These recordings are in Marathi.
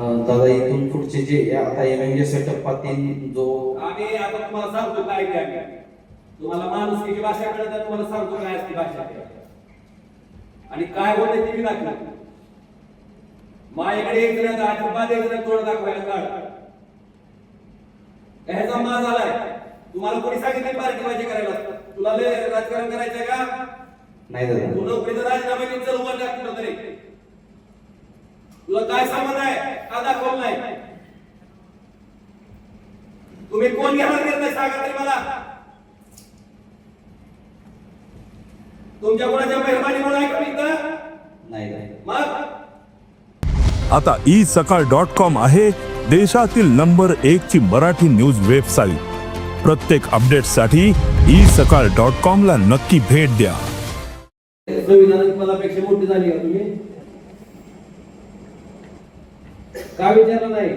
दादा इथून पुढचे जे आता एम एम सेटअप पाहतील जो आम्ही आता तुम्हाला सांगतो काय आम्ही. तुम्हाला माणुसकीची भाषा कळत तुम्हाला सांगतो काय असते भाषा. आणि काय होते ते मी दाखवतो. माझ्याकडे एक जण अजिबात एक जण तोड दाखवायला काढ. ह्याचा माज आलाय तुम्हाला कोणी सांगितले पार्टी माझी करायला? तुला राजकारण करायचंय का? नाही तू नोकरीचा राजीनामा घेऊन चल उभा टाक कुठं तरी तुला काय संबंध आहे? का दाखवलं नाही? तुम्ही कोण घेणार निर्णय सांगा तरी मला. तुमच्या कोणाच्या मेहरबानीमुळे आहे का मी इथं? नाही नाही. मग? आता ई सकाळ डॉट कॉम आहे देशातील नंबर एक ची मराठी न्यूज वेबसाईट प्रत्येक अपडेटसाठी ई सकाळ डॉट कॉम ला नक्की भेट द्या. मोठी झाली का तुम्ही? का विचारलं नाही.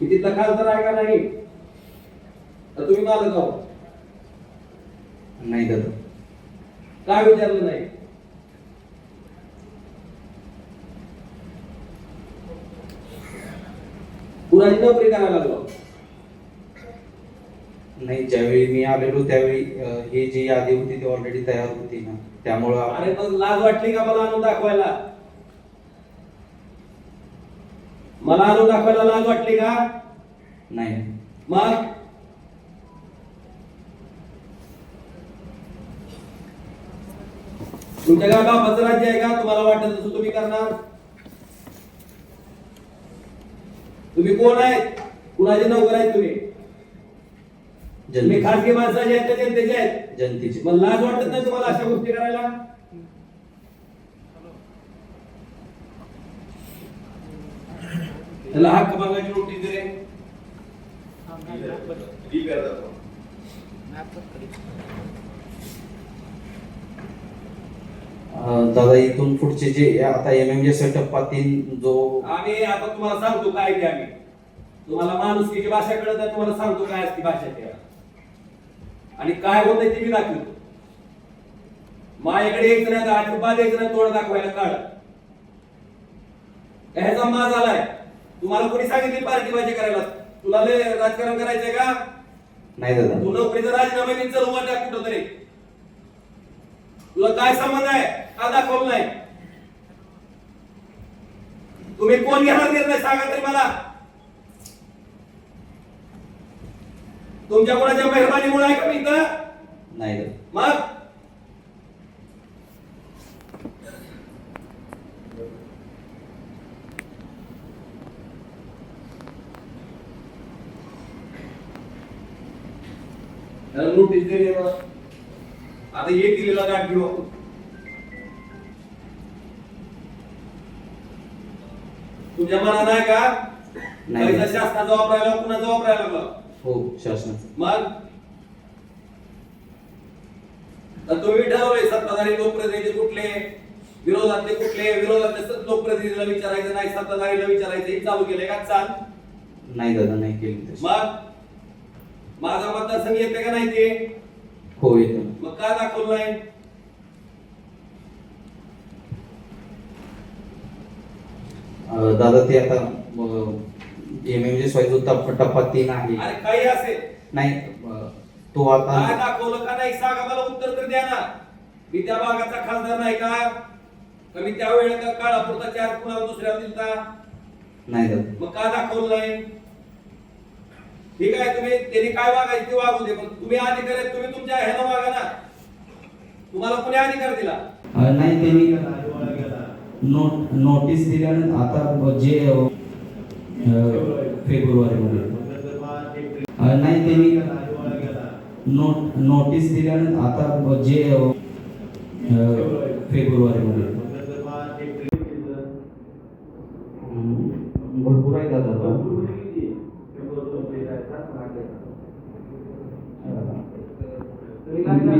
की तिथला खासदार आहे का नाही? तर तुम्ही मालक आहो. नाही दादा. का विचारलं नाही. कुणाची नोकरी करायला लागलो? नाही ज्यावेळी मी आलेलो त्यावेळी ही जी यादी होती ती ऑलरेडी तयार होती ना. त्यामुळं अरे पण लाज वाटली का मला आणून दाखवायला? मला आणून दाखवायला लाज वाटली का? नाही. मग? तुमच्या गाव बापाचं राज्य आहे का? तुम्हाला वाटत तसं तुम्ही करणार? तुम्ही कोण आहेत कुणाचे नोकर आहेत तुम्ही? जनते खासगी माणसाचे आहेत का जनतेचे आहेत? जनतेचे. मग लाज वाटत नाही तुम्हाला अशा गोष्टी करायला. त्याला हक्क मागायची नोटीस दिले? दादा इथून पुढचे जे आता एम एम जे सेटअप पाहतील जो आम्ही आता तुम्हाला सांगतो काय ते आम्ही. तुम्हाला माणुसकीची भाषा कळत आहे तुम्हाला सांगतो काय असते भाषा ते. आणि काय होतंय ते मी दाखवतो. माझ्याकडे एक जण अजिबात एक जण तोड दाखवायला काढ. ह्याचा माज आलाय. तुम्हाला कोणी सांगितली पार्टी माझी करायला? तुला लय राजकारण करायचंय का? नाही दादा. तू नोकरीचा राजीनामा घेऊन चल उभा टाक कुठं तरी तुला काय संबंध आहे? का दाखवलं नाही? तुम्ही कोण घेणार निर्णय सांगा तरी मला. तुमच्या कोणाच्या मेहरबानीमुळे आहे का मी इथं? नाही दादा. मग? नोटीस मला. आता एक दिलेला गाठ घेऊ तुमच्या मनात आहे का? नाही. पैसा शासनाचा वापरायला कुणाचा वापरायला लागला? हो शासनाचं. मग? तर तुम्ही ठरवलंय सत्ताधारी लोकप्रतिनिधी कुठले? विरोधातले कुठले? विरोधातले स- लोकप्रतिनिधीला विचारायचं नाही सत्ताधारीला विचारायचं हे चालू केलंय का? चाल. नाही दादा नाही केली. तशी मग? माझा मतदारसंघ येते का नाही ते? हो येतो. मग का दाखवलं नाही? अं, दादा ते आता एम एम जे जो टप्पा टप्पा तीन आहे. अरे काही असेल. नाही अं, तो आता काय दाखवलं का नाही? सांगा मला उत्तर तर द्या ना. मी त्या भागाचा खासदार नाही का? का मी त्या वेळेला काळापुरता चार कुणाला दुसऱ्या दिलता? नाही दादा. मग का दाखवलं नाही? ठीक आहे तुम्ही त्यांनी काय वागायचे ते वागू दे पण तुम्ही अधिकारी आहेत, तुम्ही तुमच्या ह्यानं वागा ना. तुम्हाला कोणी अधिकार दिला? अं, नाही त्यांनी नोट नोटीस दिल्यानंतर आता जे अं, फेब्रुवारीमध्ये अं, नाही त्यांनी नोट नोटीस दिल्यानंतर आता जे अं, फेब्रुवारीमध्ये अं, भरपूर आहे दादा तो. अं,